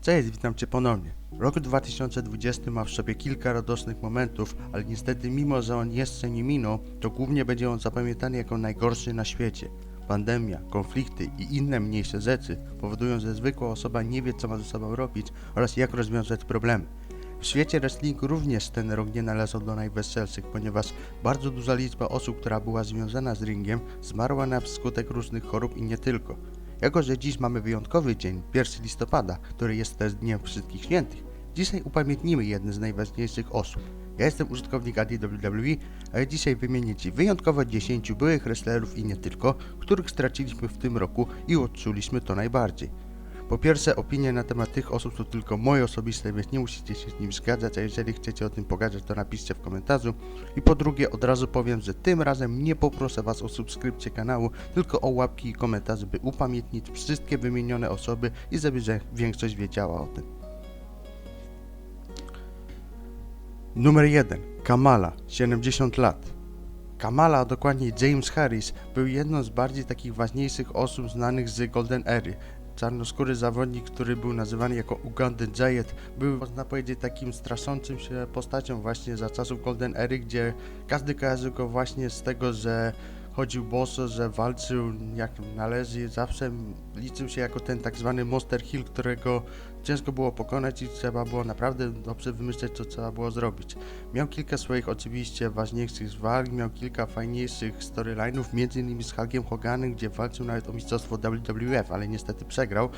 Cześć, witam Cię ponownie. Rok 2020 ma w sobie kilka radosnych momentów, ale niestety mimo, że on jeszcze nie minął, to głównie będzie on zapamiętany jako najgorszy na świecie. Pandemia, konflikty i inne mniejsze rzeczy powodują, że zwykła osoba nie wie co ma ze sobą robić oraz jak rozwiązać problemy. W świecie wrestlingu również ten rok nie należał do najweselszych, ponieważ bardzo duża liczba osób, która była związana z ringiem, zmarła na wskutek różnych chorób i nie tylko. Jako, że dziś mamy wyjątkowy dzień, 1 listopada, który jest też Dniem Wszystkich Świętych, dzisiaj upamiętnimy jedne z najważniejszych osób. Ja jestem użytkownik ADWWE, a dzisiaj wymienię Ci wyjątkowo 10 byłych wrestlerów i nie tylko, których straciliśmy w tym roku i odczuliśmy to najbardziej. Po pierwsze, opinie na temat tych osób to tylko moje osobiste, więc nie musicie się z nim zgadzać, a jeżeli chcecie o tym pogadać, to napiszcie w komentarzu. I po drugie, od razu powiem, że tym razem nie poproszę Was o subskrypcję kanału, tylko o łapki i komentarze, by upamiętnić wszystkie wymienione osoby i żeby że większość wiedziała o tym. Numer 1. Kamala, 70 lat. Kamala, a dokładnie James Harris, był jedną z bardziej takich ważniejszych osób znanych z Golden Ery. Czarnoskóry zawodnik, który był nazywany jako Ugandan Giant, był, można powiedzieć, takim straszącym się postacią właśnie za czasów Golden Ery, gdzie każdy kojarzył go właśnie z tego, że chodził boso, że walczył jak należy, zawsze liczył się jako ten tak zwany Monster Hill, którego ciężko było pokonać i trzeba było naprawdę dobrze wymyśleć, co trzeba było zrobić. Miał kilka swoich oczywiście ważniejszych walk, miał kilka fajniejszych storyline'ów, między innymi z Hulkiem Hoganem, gdzie walczył nawet o mistrzostwo WWF, ale niestety przegrał.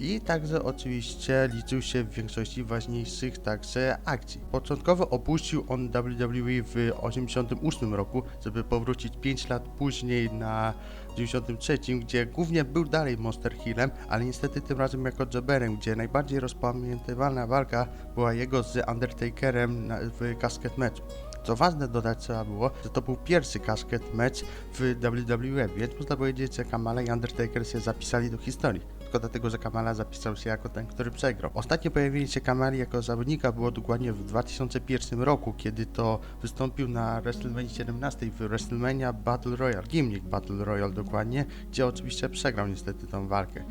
I także oczywiście liczył się w większości ważniejszych także akcji. Początkowo opuścił on WWE w 1988 roku, żeby powrócić 5 lat później na 93, gdzie głównie był dalej Monster Hillem, ale niestety tym razem jako jobberem, gdzie najbardziej rozpamiętywalna walka była jego z Undertakerem w casket meczu. Co ważne dodać trzeba było, że to był pierwszy casket mecz w WWE, więc można powiedzieć, że Kamala i Undertaker się zapisali do historii. Tylko dlatego, że Kamala zapisał się jako ten, który przegrał. Ostatnie pojawienie się Kamali jako zawodnika było dokładnie w 2001 roku, kiedy to wystąpił na WrestleMania 17 w WrestleMania Battle Royale, Gimmick Battle Royale dokładnie, gdzie oczywiście przegrał niestety tą walkę.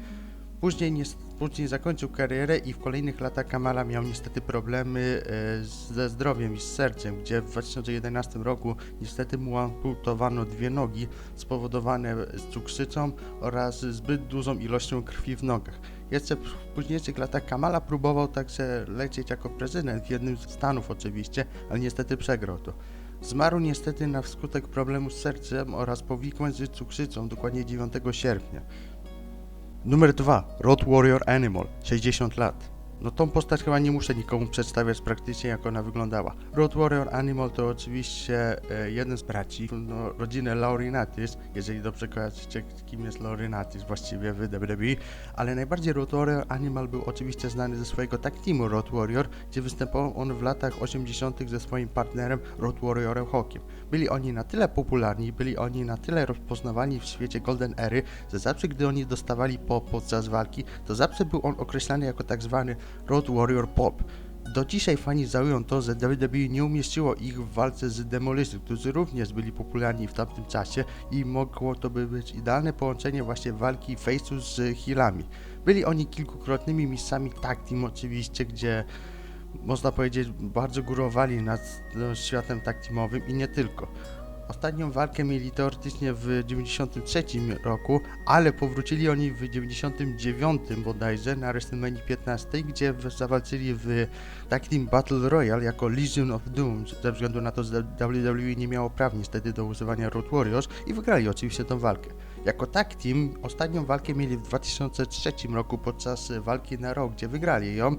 Później, nie, później zakończył karierę i w kolejnych latach Kamala miał niestety problemy e, ze zdrowiem i z sercem, gdzie w 2011 roku niestety mu amputowano dwie nogi spowodowane cukrzycą oraz zbyt dużą ilością krwi w nogach. Jeszcze w późniejszych latach Kamala próbował także lecieć jako prezydent w jednym z stanów oczywiście, ale niestety przegrał to. Zmarł niestety na wskutek problemu z sercem oraz powikłań z cukrzycą dokładnie 9 sierpnia. Numer 2. Road Warrior Animal, 60 lat. No tą postać chyba nie muszę nikomu przedstawiać praktycznie jak ona wyglądała. Road Warrior Animal to oczywiście e, jeden z braci, no, rodziny Laurinatis, jeżeli dobrze kojarzycie kim jest Laurinatis właściwie w WWE, ale najbardziej Road Warrior Animal był oczywiście znany ze swojego tag teamu Road Warrior, gdzie występował on w latach 80. ze swoim partnerem Road Warriorem Hawkiem. Byli oni na tyle popularni, byli oni na tyle rozpoznawani w świecie Golden Ery, że zawsze gdy oni dostawali po podczas walki, to zawsze był on określany jako tak zwany Road Warrior Pop. Do dzisiaj fani żałują to, że WWE nie umieściło ich w walce z Demolition, którzy również byli popularni w tamtym czasie i mogło to by być idealne połączenie właśnie walki face'u z healami. Byli oni kilkukrotnymi mistrzami tag team oczywiście, gdzie można powiedzieć bardzo górowali nad światem tag teamowym i nie tylko. Ostatnią walkę mieli teoretycznie w 93 roku, ale powrócili oni w 99 bodajże na WrestleMania 15, gdzie zawalczyli w Team Battle Royale jako Legion of Doom, ze względu na to, że WWE nie miało praw niestety do używania Road Warriors i wygrali oczywiście tę walkę. Jako tag team ostatnią walkę mieli w 2003 roku podczas walki na Raw, gdzie wygrali ją,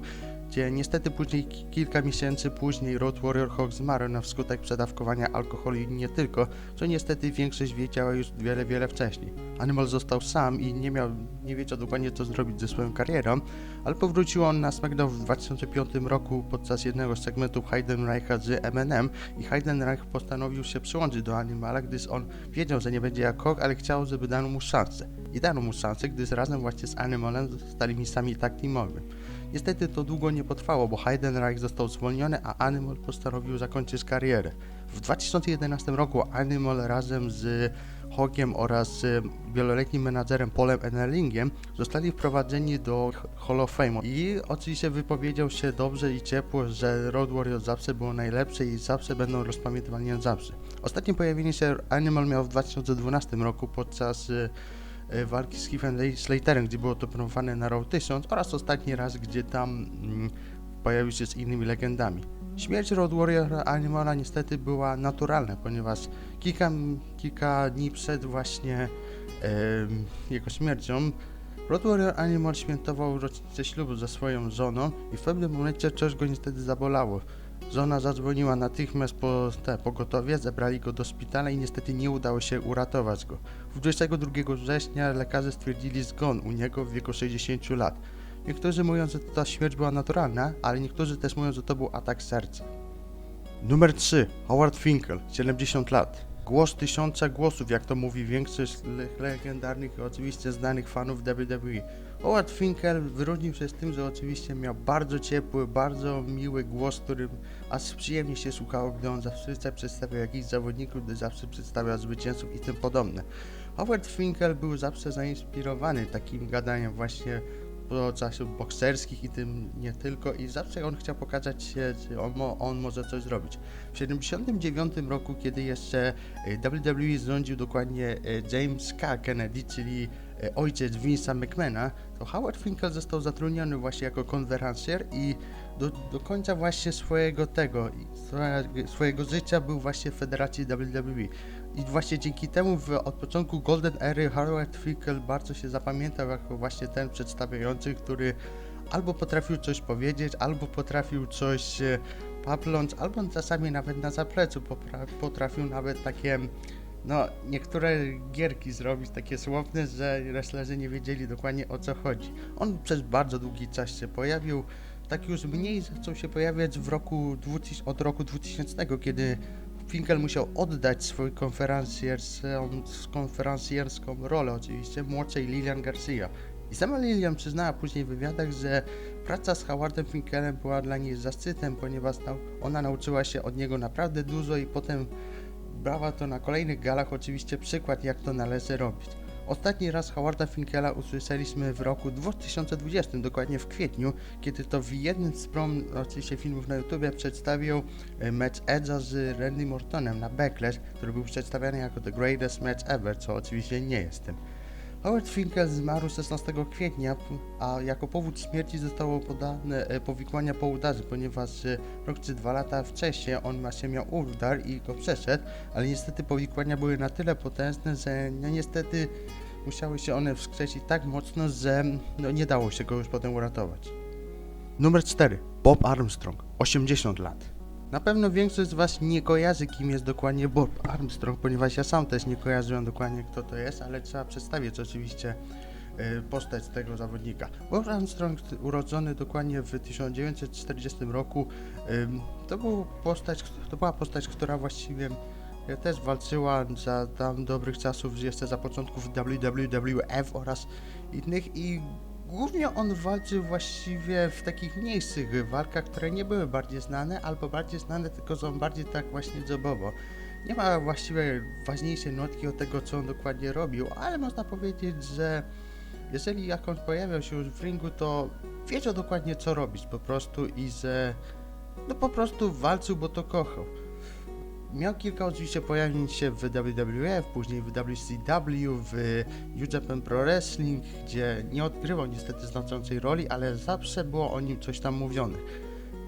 gdzie niestety później, ki- kilka miesięcy później Road Warrior Hawk zmarł na wskutek przedawkowania alkoholu i nie tylko, co niestety większość wiedziała już wiele, wiele wcześniej. Animal został sam i nie miał, nie wiedział dokładnie co zrobić ze swoją karierą, ale powrócił on na SmackDown w 2005 roku podczas jednego z segmentów Heidenreicha z MNM i Heidenreich postanowił się przyłączyć do Animala, gdyż on wiedział, że nie będzie jak Hawk, ale chciał, żeby dano mu szansę. I dano mu szansę, gdyż razem właśnie z Animalem zostali mistrzami tag teamowymi. Niestety to długo nie potrwało, bo Heidenreich został zwolniony, a Animal postanowił zakończyć karierę. W 2011 roku Animal razem z Hogiem oraz y, wieloletnim menadżerem Polem Ennerlingiem zostali wprowadzeni do Hall of Fame i oczywiście wypowiedział się dobrze i ciepło, że Road Warrior zawsze było najlepsze i zawsze będą rozpamiętywani zawsze. Ostatnie pojawienie się Animal miał w 2012 roku podczas y, walki z Heathem Slaterem, gdzie było to promowane na Raw 1000 oraz ostatni raz, gdzie tam mm, pojawił się z innymi legendami. Śmierć Road Warriora Animala niestety była naturalna, ponieważ kilka, kilka dni przed właśnie em, jego śmiercią Road Warrior Animal świętował rocznicę ślubu ze swoją żoną i w pewnym momencie coś go niestety zabolało. Żona zadzwoniła natychmiast po te pogotowie, zebrali go do szpitala i niestety nie udało się uratować go. 22 września lekarze stwierdzili zgon u niego w wieku 60 lat. Niektórzy mówią, że ta śmierć była naturalna, ale niektórzy też mówią, że to był atak serca. Numer 3. Howard Finkel, 70 lat. Głos tysiąca głosów, jak to mówi większość le- legendarnych i oczywiście znanych fanów WWE. Howard Finkel wyróżnił się z tym, że oczywiście miał bardzo ciepły, bardzo miły głos, którym aż przyjemnie się słuchało, gdy on zawsze przedstawiał jakichś zawodników, gdy zawsze przedstawiał zwycięzców i tym podobne. Howard Finkel był zawsze zainspirowany takim gadaniem właśnie do czasów bokserskich i tym nie tylko i zawsze on chciał pokazać się, że on, mo, on może coś zrobić. W 79 roku, kiedy jeszcze e, WWE rządził dokładnie e, James K. Kennedy, czyli e, ojciec Vince'a McMahona, to Howard Finkel został zatrudniony właśnie jako konferencjer i do, do końca właśnie swojego tego, swojego życia był właśnie w federacji WWE. I właśnie dzięki temu w, od początku Golden Ery Howard Finkel bardzo się zapamiętał jako właśnie ten przedstawiający, który albo potrafił coś powiedzieć, albo potrafił coś e, papląć, albo czasami nawet na zapleczu potrafił nawet takie no, niektóre gierki zrobić takie słowne, że wrestlerzy nie wiedzieli dokładnie o co chodzi. On przez bardzo długi czas się pojawił, tak już mniej zaczął się pojawiać w roku 2000, od roku 2000, kiedy Finkel musiał oddać swoją konferencjerską, rolę oczywiście młodszej Lilian Garcia. I sama Lilian przyznała później w wywiadach, że praca z Howardem Finkelem była dla niej zaszczytem, ponieważ ona nauczyła się od niego naprawdę dużo i potem brała to na kolejnych galach oczywiście przykład, jak to należy robić. Ostatni raz Howarda Finkela usłyszeliśmy w roku 2020, dokładnie w kwietniu, kiedy to w jednym z prom, oczywiście filmów na YouTubie przedstawił e, mecz Edge'a z Randy Mortonem na Backlash, który był przedstawiany jako the greatest match ever, co oczywiście nie jest tym. Howard Finkel zmarł 16 kwietnia, a jako powód śmierci zostało podane e, powikłania po udarze, ponieważ e, rok czy dwa lata wcześniej on właśnie miał udar i go przeszedł, ale niestety powikłania były na tyle potężne, że no niestety musiały się one wskrzesić tak mocno, że no, nie dało się go już potem uratować. Numer 4. Bob Armstrong, 80 lat. Na pewno większość z Was nie kojarzy, kim jest dokładnie Bob Armstrong, ponieważ ja sam też nie kojarzyłem dokładnie, kto to jest, ale trzeba przedstawić oczywiście e, postać tego zawodnika. Bob Armstrong, urodzony dokładnie w 1940 roku, to, był postać, to była postać, która właściwie e, też walczyła za tam dobrych czasów, jeszcze za początków WWF oraz innych i Głównie on walczył właściwie w takich mniejszych walkach, które nie były bardziej znane, albo bardziej znane, tylko są bardziej tak właśnie jobowo. Nie ma właściwie ważniejszej notki od tego, co on dokładnie robił, ale można powiedzieć, że jeżeli jak on pojawiał się już w ringu, to wiedział dokładnie, co robić po prostu i że no po prostu walczył, bo to kochał. Miał kilka oczywiście pojawień się w WWF, później w WCW, w New Japan Pro Wrestling, gdzie nie odgrywał niestety znaczącej roli, ale zawsze było o nim coś tam mówione.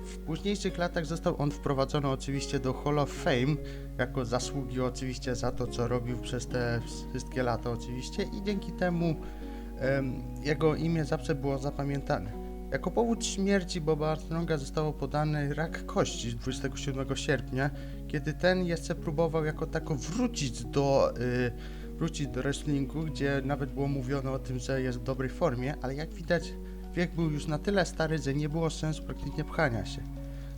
W późniejszych latach został on wprowadzony oczywiście do Hall of Fame, jako zasługi oczywiście za to, co robił przez te wszystkie lata oczywiście i dzięki temu em, jego imię zawsze było zapamiętane. Jako powód śmierci Boba Armstronga zostało podany rak kości z 27 sierpnia, kiedy ten jeszcze próbował jako tako wrócić do, y, wrócić do wrestlingu, gdzie nawet było mówione o tym, że jest w dobrej formie, ale jak widać wiek był już na tyle stary, że nie było sensu praktycznie pchania się.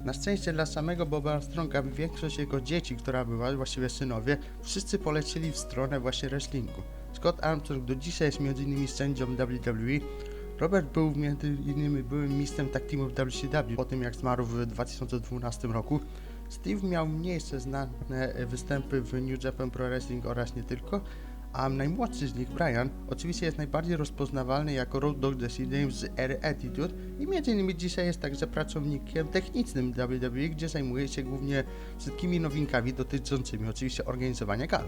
Na szczęście dla samego Boba Armstronga większość jego dzieci, która była, właściwie synowie, wszyscy polecieli w stronę właśnie wrestlingu. Scott Armstrong do dzisiaj jest m.in. sędzią WWE, Robert był między innymi byłym mistrzem tag teamów WCW po tym jak zmarł w 2012 roku. Steve miał miejsce znane e, występy w New Japan Pro Wrestling oraz nie tylko, a najmłodszy z nich, Brian, oczywiście jest najbardziej rozpoznawalny jako Road Jesse James z ery Attitude i innymi dzisiaj jest także pracownikiem technicznym WWE, gdzie zajmuje się głównie wszystkimi nowinkami dotyczącymi oczywiście organizowania gal.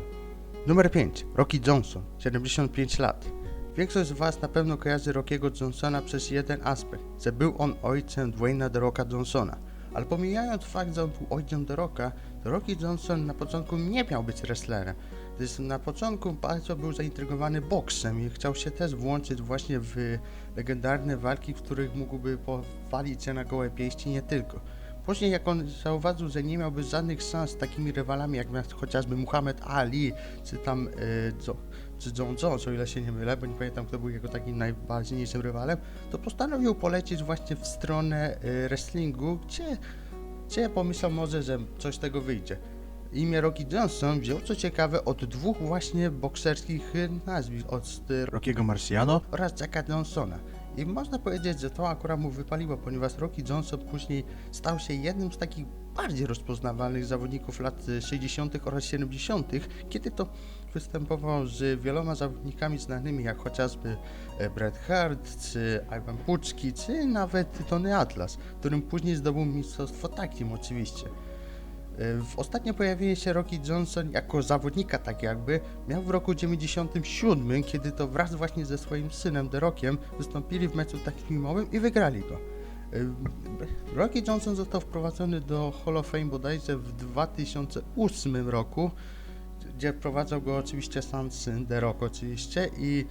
Numer 5. Rocky Johnson, 75 lat. Większość z Was na pewno kojarzy Rockiego Johnsona przez jeden aspekt, że był on ojcem Dwayna The Rocka Johnsona. Ale pomijając fakt, że był ojcem The Rocka, Rocky Johnson na początku nie miał być wrestlerem, gdyż na początku bardzo był zaintrygowany boksem i chciał się też włączyć właśnie w legendarne walki, w których mógłby powalić się na gołe pięści nie tylko. Później jak on zauważył, że nie miałby żadnych szans z takimi rywalami jak chociażby Muhammad Ali, czy tam e, czy John Jones, o ile się nie mylę, bo nie pamiętam kto był jego takim najważniejszym rywalem, to postanowił polecieć właśnie w stronę e, wrestlingu, gdzie, gdzie pomyślał może, że coś z tego wyjdzie. Imię Rocky Johnson wziął, co ciekawe, od dwóch właśnie bokserskich nazwisk, od Rockiego Marciano? oraz Jacka Johnsona. I można powiedzieć, że to akurat mu wypaliło, ponieważ Rocky Johnson później stał się jednym z takich bardziej rozpoznawalnych zawodników lat e, 60. oraz 70., kiedy to występował z wieloma zawodnikami znanymi, jak chociażby e, Bret Hart, czy Ivan Puczki, czy nawet Tony Atlas, którym później zdobył mistrzostwo takim oczywiście. E, ostatnie pojawienie się Rocky Johnson jako zawodnika tak jakby miał w roku 97, kiedy to wraz właśnie ze swoim synem The Rockiem wystąpili w meczu takim i wygrali go. E, Rocky Johnson został wprowadzony do Hall of Fame bodajże w 2008 roku, gdzie wprowadzał go oczywiście sam syn The Rock oczywiście i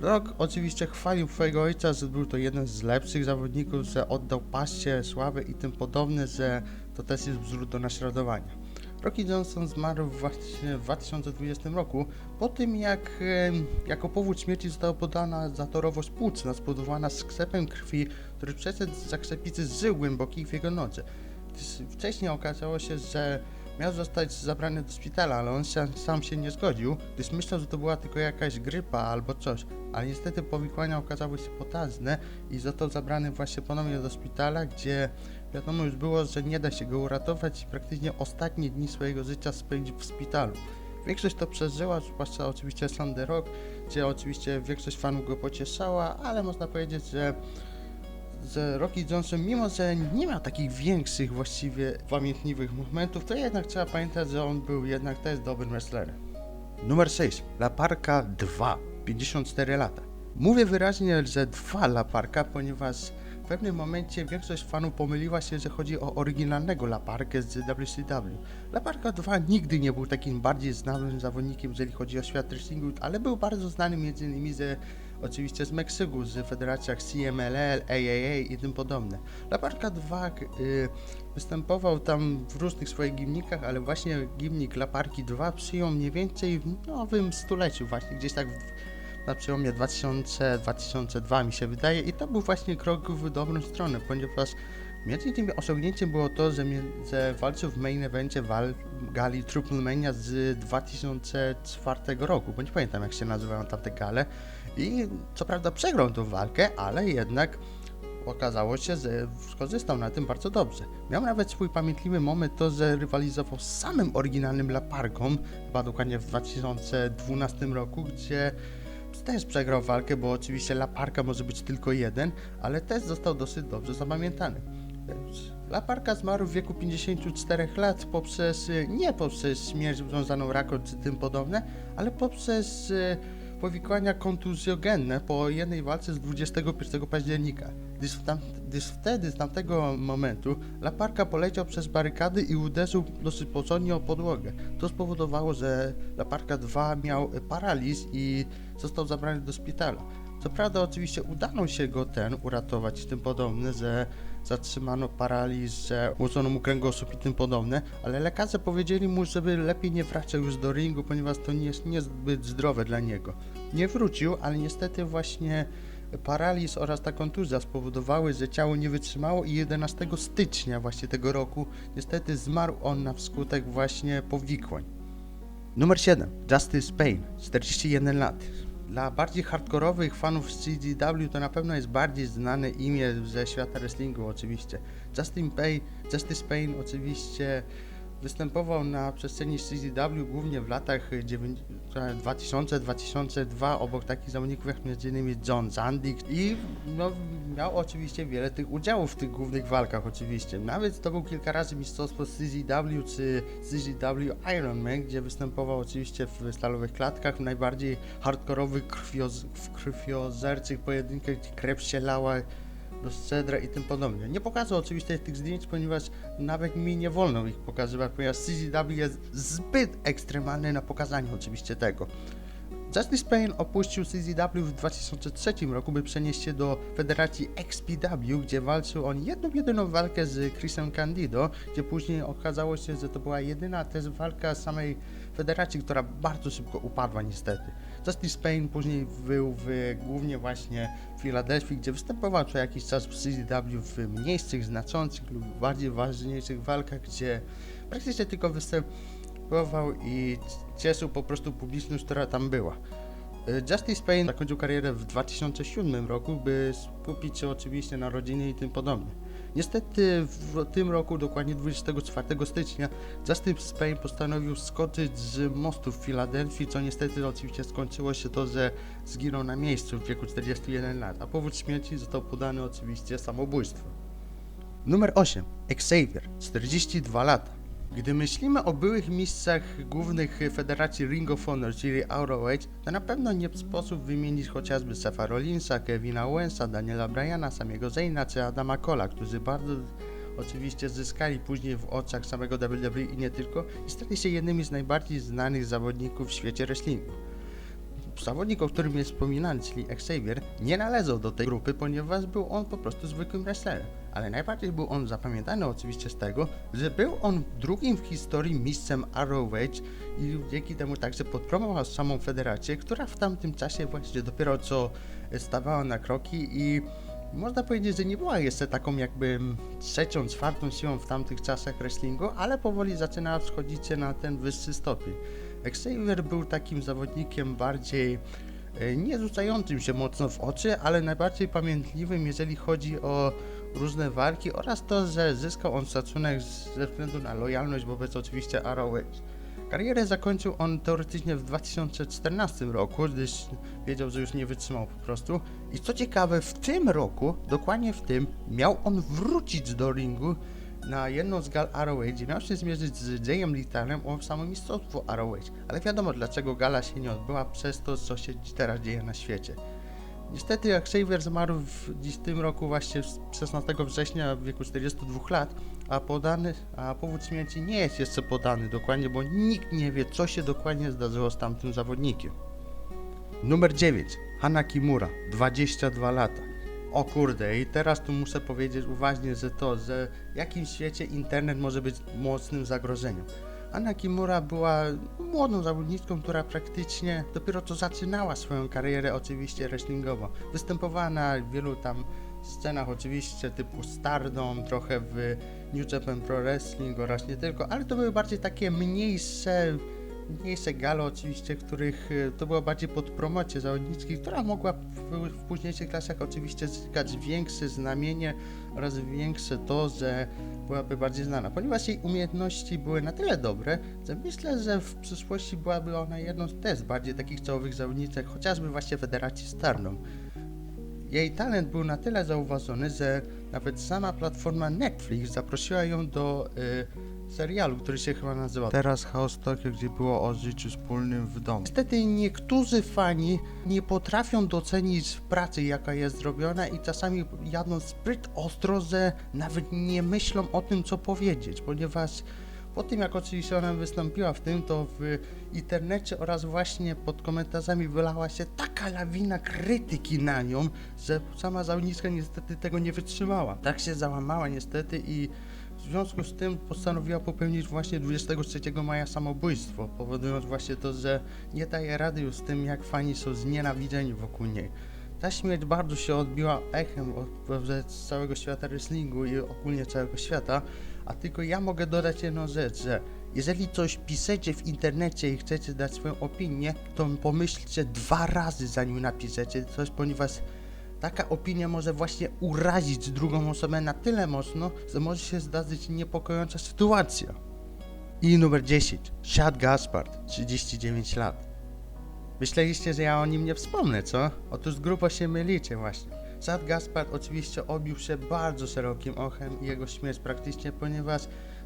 Rock oczywiście chwalił swojego ojca, że był to jeden z lepszych zawodników, że oddał paście, sławę i tym podobne, że to też jest wzór do naśladowania. Rocky Johnson zmarł właśnie w 2020 roku, po tym jak jako powód śmierci została podana zatorowość płucna spowodowana skrzepem krwi, który przeszedł z zakrzepicy żył głębokich w jego nodze. Wcześniej okazało się, że miał zostać zabrany do szpitala, ale on się, sam się nie zgodził, gdyż myślał, że to była tylko jakaś grypa albo coś. Ale niestety powikłania okazały się potężne i został zabrany właśnie ponownie do szpitala, gdzie wiadomo już było, że nie da się go uratować i praktycznie ostatnie dni swojego życia spędził w szpitalu. Większość to przeżyła, zwłaszcza oczywiście sam The Rock, gdzie oczywiście większość fanów go pocieszała, ale można powiedzieć, że że Rocky Johnson, mimo że nie miał takich większych właściwie pamiętliwych momentów, to jednak trzeba pamiętać, że on był jednak też dobrym wrestlerem. Numer 6. La Parka 2. 54 lata. Mówię wyraźnie, że 2 La Parka, ponieważ w pewnym momencie większość fanów pomyliła się, że chodzi o oryginalnego La Parkę z WCW. La Parka 2 nigdy nie był takim bardziej znanym zawodnikiem, jeżeli chodzi o świat wrestlingu, ale był bardzo znany innymi ze oczywiście z Meksyku, z federacjach CMLL, AAA i tym podobne. La Parka 2 y, występował tam w różnych swoich gimnikach, ale właśnie gimnik La Parki 2 przyjął mniej więcej w nowym stuleciu, właśnie gdzieś tak w, na przełomie 2000-2002 mi się wydaje i to był właśnie krok w dobrą stronę, ponieważ między innymi osiągnięciem było to, że, że walczył w main evencie wal, gali Triple Mania z 2004 roku, bo nie pamiętam jak się nazywają tamte gale i co prawda przegrał tą walkę, ale jednak okazało się, że skorzystał na tym bardzo dobrze. Miał nawet swój pamiętliwy moment to, że rywalizował z samym oryginalnym Laparką, chyba dokładnie w 2012 roku, gdzie też przegrał walkę, bo oczywiście Laparka może być tylko jeden, ale też został dosyć dobrze zapamiętany. Laparka zmarł w wieku 54 lat poprzez, nie poprzez śmierć związaną rakiem czy tym podobne, ale poprzez y, powikłania kontuzjogenne po jednej walce z 21 października, gdyż, tam, gdyż wtedy, z tamtego momentu, Laparka poleciał przez barykady i uderzył dosyć porządnie o podłogę. To spowodowało, że Laparka 2 miał paraliż i został zabrany do szpitala. Co prawda oczywiście udało się go ten uratować i tym podobne, że zatrzymano paraliż, że ułożono mu kręgosłup i tym podobne, ale lekarze powiedzieli mu, żeby lepiej nie wracał już do ringu, ponieważ to nie jest niezbyt zdrowe dla niego. Nie wrócił, ale niestety właśnie paraliż oraz ta kontuzja spowodowały, że ciało nie wytrzymało i 11 stycznia właśnie tego roku niestety zmarł on na wskutek właśnie powikłań. Numer 7. Justice Payne, 41 lat. Dla bardziej hardkorowych fanów CZW to na pewno jest bardziej znane imię ze świata wrestlingu oczywiście. Justin Pay, Justice Payne oczywiście występował na przestrzeni CZW głównie w latach 2000-2002 obok takich zawodników jak m.in. John Zandik i no, miał oczywiście wiele tych udziałów w tych głównych walkach oczywiście. Nawet zdobył kilka razy mistrzostwo CZW czy CZW Ironman, gdzie występował oczywiście w stalowych klatkach, w najbardziej hardkorowych, krwioz, w krwiozerczych pojedynkach, krew się lała do cedra i tym podobnie. Nie pokazał oczywiście tych zdjęć, ponieważ nawet mi nie wolno ich pokazywać, ponieważ CZW jest zbyt ekstremalny na pokazanie oczywiście tego. Justice Payne opuścił CZW w 2003 roku, by przenieść się do federacji XPW, gdzie walczył on jedną, jedyną walkę z Chrisem Candido, gdzie później okazało się, że to była jedyna też walka samej federacji, która bardzo szybko upadła niestety. Justice Payne później był w, głównie właśnie w Filadelfii, gdzie występował co jakiś czas w CZW w mniejszych, znaczących lub bardziej ważniejszych walkach, gdzie praktycznie tylko występował i cieszył po prostu publiczność, która tam była. Justice Payne zakończył karierę w 2007 roku, by skupić się oczywiście na rodzinie i tym podobnie. Niestety w tym roku, dokładnie 24 stycznia, Justice Payne postanowił skoczyć z mostu w Filadelfii, co niestety oczywiście skończyło się to, że zginął na miejscu w wieku 41 lat, a powód śmierci został podany oczywiście samobójstwo. Numer 8. Xavier, 42 lata. Gdy myślimy o byłych mistrzach głównych federacji Ring of Honor, czyli ROH, to na pewno nie sposób wymienić chociażby Sefa Rollinsa, Kevina Owensa, Daniela Bryana, samego Zayna czy Adama Cola, którzy bardzo oczywiście zyskali później w oczach samego WWE i nie tylko i stali się jednymi z najbardziej znanych zawodników w świecie wrestlingu. Zawodnik, o którym jest wspominany, czyli Xavier, nie należał do tej grupy, ponieważ był on po prostu zwykłym wrestlerem. Ale najbardziej był on zapamiętany oczywiście z tego, że był on drugim w historii mistrzem ROH i dzięki temu także podpromował samą federację, która w tamtym czasie właśnie dopiero co stawała na kroki i można powiedzieć, że nie była jeszcze taką jakby trzecią, czwartą siłą w tamtych czasach wrestlingu, ale powoli zaczynała wschodzić się na ten wyższy stopień. Xavier był takim zawodnikiem bardziej e, nie rzucającym się mocno w oczy, ale najbardziej pamiętliwym, jeżeli chodzi o różne walki oraz to, że zyskał on szacunek ze względu na lojalność wobec oczywiście ROH. Karierę zakończył on teoretycznie w 2014 roku, gdyż wiedział, że już nie wytrzymał po prostu. I co ciekawe, w tym roku, dokładnie w tym, miał on wrócić do ringu na jedną z gal gdzie miał się zmierzyć z Jayem Littlem o samo mistrzostwo ROH. Ale wiadomo, dlaczego gala się nie odbyła, przez to, co się teraz dzieje na świecie. Niestety Xavier zmarł w, dziś tym roku właśnie 16 września w wieku 42 lat, a podany, a powód śmierci nie jest jeszcze podany dokładnie, bo nikt nie wie, co się dokładnie zdarzyło z tamtym zawodnikiem. Numer 9. Hana Kimura, 22 lata. O kurde, i teraz tu muszę powiedzieć uważnie, że to, że w jakim świecie internet może być mocnym zagrożeniem. Anna Kimura była młodą zawodniczką, która praktycznie dopiero co zaczynała swoją karierę oczywiście wrestlingową. Występowała na wielu tam scenach oczywiście typu Stardom, trochę w New Japan Pro Wrestling oraz nie tylko, ale to były bardziej takie mniejsze mniejsze gale oczywiście, których e, to było bardziej pod promocję zawodniczki, która mogła w, w późniejszych klasach oczywiście zyskać większe znamienie oraz większe to, że byłaby bardziej znana, ponieważ jej umiejętności były na tyle dobre, że myślę, że w przyszłości byłaby ona jedną z też bardziej takich czołowych zawodniczek, chociażby właśnie Federacji Stardom. Jej talent był na tyle zauważony, że nawet sama platforma Netflix zaprosiła ją do y, serialu, który się chyba nazywa Teraz Chaos Tokio, gdzie było o życiu wspólnym w domu. Niestety niektórzy fani nie potrafią docenić pracy, jaka jest zrobiona i czasami jadą zbyt ostro, że nawet nie myślą o tym, co powiedzieć, ponieważ po tym, jak oczywiście ona wystąpiła w tym, to w internecie oraz właśnie pod komentarzami wylała się taka lawina krytyki na nią, że sama zawodniczka niestety tego nie wytrzymała. Tak się załamała niestety i w związku z tym postanowiła popełnić właśnie 23 maja samobójstwo, powodując właśnie to, że nie daje rady już z tym, jak fani są znienawidzeni wokół niej. Ta śmierć bardzo się odbiła echem z całego świata wrestlingu i ogólnie całego świata, a tylko ja mogę dodać jedną rzecz, że jeżeli coś piszecie w internecie i chcecie dać swoją opinię, to pomyślcie dwa razy zanim napiszecie coś, ponieważ taka opinia może właśnie urazić drugą osobę na tyle mocno, że może się zdarzyć niepokojąca sytuacja. I numer 10. Shad Gaspard, 39 lat. Myśleliście, że ja o nim nie wspomnę, co? Otóż grubo się mylicie właśnie. Shad Gaspard oczywiście obił się bardzo szerokim ochem i jego śmierć praktycznie, ponieważ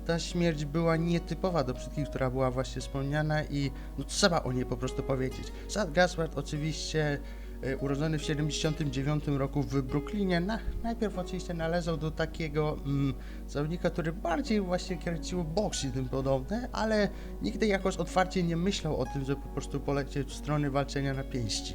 ta śmierć była nietypowa do wszystkich, która była właśnie wspomniana i no, trzeba o niej po prostu powiedzieć. Shad Gaspard oczywiście urodzony w 79 roku w Brooklynie, na, najpierw oczywiście należał do takiego mm, zawodnika, który bardziej właśnie kręcił boks i tym podobne, ale nigdy jakoś otwarcie nie myślał o tym, żeby po prostu polecieć w stronę walczenia na pięści.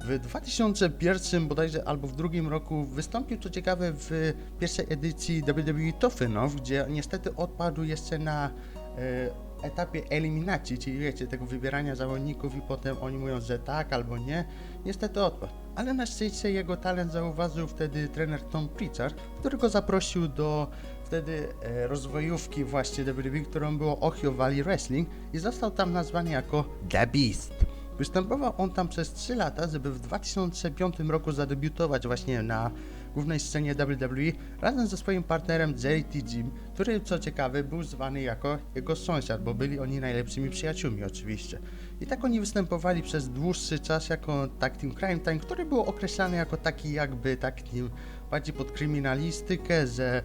W 2001 bodajże albo w drugim roku wystąpił co ciekawe w pierwszej edycji WWE Tough gdzie niestety odpadł jeszcze na e, etapie eliminacji, czyli wiecie, tego wybierania zawodników i potem oni mówią, że tak albo nie. Niestety odpadł. Ale na szczęście jego talent zauważył wtedy trener Tom Pritchard, który go zaprosił do wtedy e, rozwojówki właśnie WWE, którą było Ohio Valley Wrestling i został tam nazwany jako The Beast. Występował on tam przez 3 lata, żeby w 2005 roku zadebiutować właśnie na głównej scenie WWE razem ze swoim partnerem JT Jim, który co ciekawe był zwany jako jego sąsiad, bo byli oni najlepszymi przyjaciółmi oczywiście. I tak oni występowali przez dłuższy czas jako tag team Crime Time, który był określany jako taki jakby tag team bardziej pod kryminalistykę, że,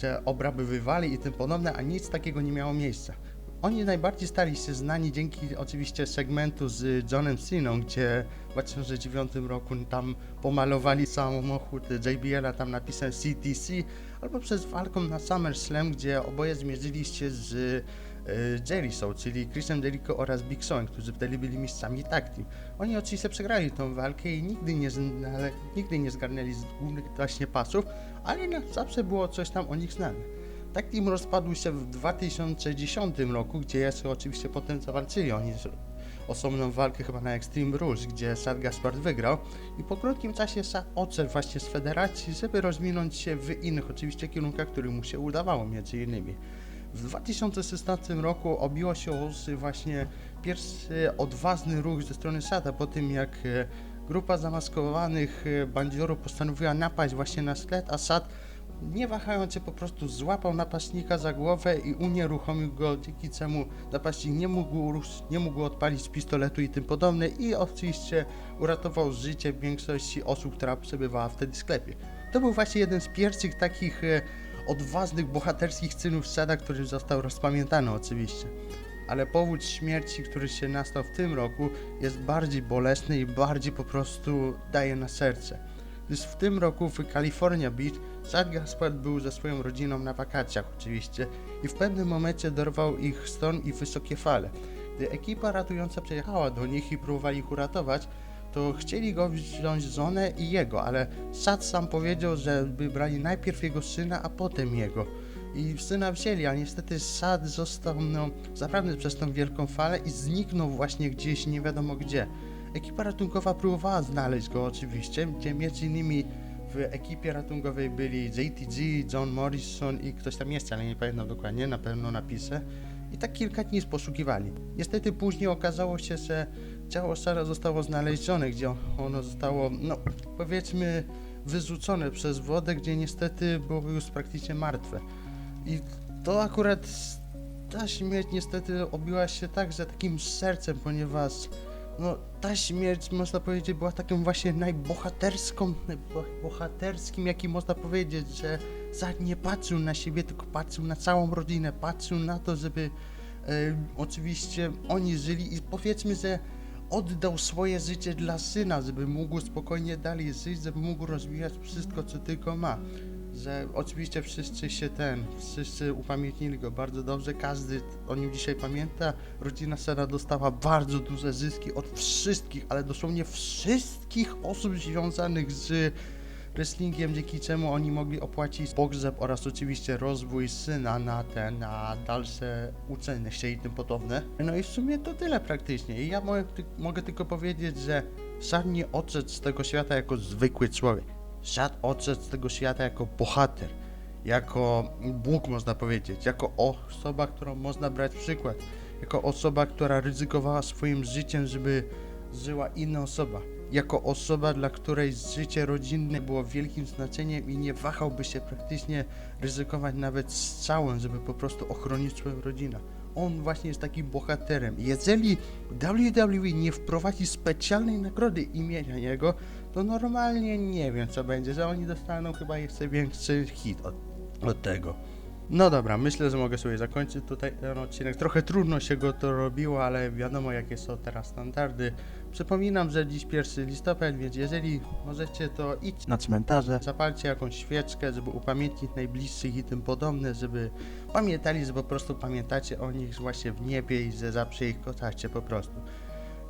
że obrabywywali i tym podobne, a nic takiego nie miało miejsca. Oni najbardziej stali się znani dzięki oczywiście segmentu z Johnem Ceną, gdzie w 2009 roku tam pomalowali samochód JBL-a tam napisem CTC, albo przez walkę na SummerSlam, gdzie oboje zmierzyli się z e, Jericho, czyli Chrisem Jericho oraz Big Show, którzy wtedy byli mistrzami team. Oni oczywiście przegrali tą walkę i nigdy nie, nigdy nie zgarnęli z głównych właśnie pasów, ale no, zawsze było coś tam o nich znane. Tak team rozpadł się w 2010 roku, gdzie jeszcze oczywiście potem zawalczyli oni osobną walkę chyba na Extreme Rules, gdzie Sad Gaspard wygrał i po krótkim czasie Sad odszedł właśnie z federacji, żeby rozwinąć się w innych oczywiście kierunkach, których mu się udawało między innymi. W 2016 roku obiło się właśnie pierwszy odważny ruch ze strony Sada po tym jak e, grupa zamaskowanych e, bandziorów postanowiła napaść właśnie na sled, a Sad nie wahając się po prostu złapał napastnika za głowę i unieruchomił go, dzięki czemu napastnik nie mógł, nie mógł odpalić pistoletu i tym podobne i oczywiście uratował życie większości osób, która przebywała wtedy w sklepie. To był właśnie jeden z pierwszych takich e, odważnych, bohaterskich czynów Sada, który został rozpamiętany oczywiście. Ale powód śmierci, który się nastał w tym roku jest bardziej bolesny i bardziej po prostu daje na serce gdyż w tym roku w California Beach Sad Gaspard był ze swoją rodziną na wakacjach oczywiście i w pewnym momencie dorwał ich ston i wysokie fale. Gdy ekipa ratująca przyjechała do nich i próbowali ich uratować, to chcieli go wziąć żonę i jego, ale Sad sam powiedział, że by brali najpierw jego syna, a potem jego. I syna wzięli, a niestety Sad został no, zabrany przez tą wielką falę i zniknął właśnie gdzieś nie wiadomo gdzie. Ekipa ratunkowa próbowała znaleźć go oczywiście, gdzie między innymi w ekipie ratunkowej byli JTG, John Morrison i ktoś tam jeszcze, ale nie pamiętam dokładnie, na pewno napisę. I tak kilka dni poszukiwali. Niestety później okazało się, że ciało Sara zostało znalezione, gdzie ono zostało, no powiedzmy, wyrzucone przez wodę, gdzie niestety było już praktycznie martwe. I to akurat ta śmierć niestety obiła się także takim sercem, ponieważ no, ta śmierć, można powiedzieć, była taką właśnie najbohaterską, najbohaterskim, jaki można powiedzieć, że Zack nie patrzył na siebie, tylko patrzył na całą rodzinę, patrzył na to, żeby e, oczywiście oni żyli i powiedzmy, że oddał swoje życie dla syna, żeby mógł spokojnie dalej żyć, żeby mógł rozwijać wszystko, co tylko ma. Że oczywiście wszyscy się ten, wszyscy upamiętnili go bardzo dobrze, każdy o nim dzisiaj pamięta. Rodzina Sera dostała bardzo duże zyski od wszystkich, ale dosłownie wszystkich osób związanych z wrestlingiem, dzięki czemu oni mogli opłacić pogrzeb oraz oczywiście rozwój syna na te, na dalsze uczenie się i tym podobne. No i w sumie to tyle praktycznie. I ja mogę, mogę tylko powiedzieć, że Sad nie odszedł z tego świata jako zwykły człowiek. Sad odszedł z tego świata jako bohater. jako Bóg można powiedzieć, jako osoba, którą można brać przykład, jako osoba, która ryzykowała swoim życiem, żeby żyła inna osoba, jako osoba, dla której życie rodzinne było wielkim znaczeniem i nie wahałby się praktycznie ryzykować nawet strzałem, żeby po prostu ochronić swoją rodzinę. On właśnie jest takim bohaterem. Jeżeli WWE nie wprowadzi specjalnej nagrody imienia jego, to normalnie nie wiem co będzie, że oni dostaną chyba jeszcze większy hit od, od tego. No dobra, myślę, że mogę sobie zakończyć tutaj ten odcinek. Trochę trudno się go to robiło, ale wiadomo jakie są teraz standardy. Przypominam, że dziś 1 listopad, więc jeżeli możecie, to idź na cmentarze, zapalcie jakąś świeczkę, żeby upamiętnić najbliższych i tym podobne, żeby pamiętali, że po prostu pamiętacie o nich właśnie w niebie i że zawsze ich kochacie po prostu.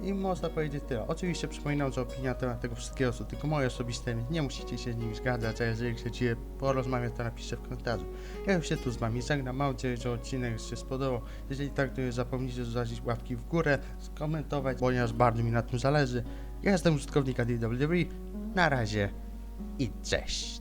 I można powiedzieć tyle. Oczywiście przypominam, że opinia na tego wszystkiego są tylko moje osobiste, więc nie musicie się z nimi zgadzać, a jeżeli chcecie porozmawiać, to napiszcie w komentarzu. Ja już się tu z wami żegnam, mam nadzieję, że odcinek się spodobał. Jeżeli tak, to nie zapomnijcie zostawić łapki w górę, skomentować, ponieważ bardzo mi na tym zależy. Ja jestem użytkownik WWE, na razie i cześć.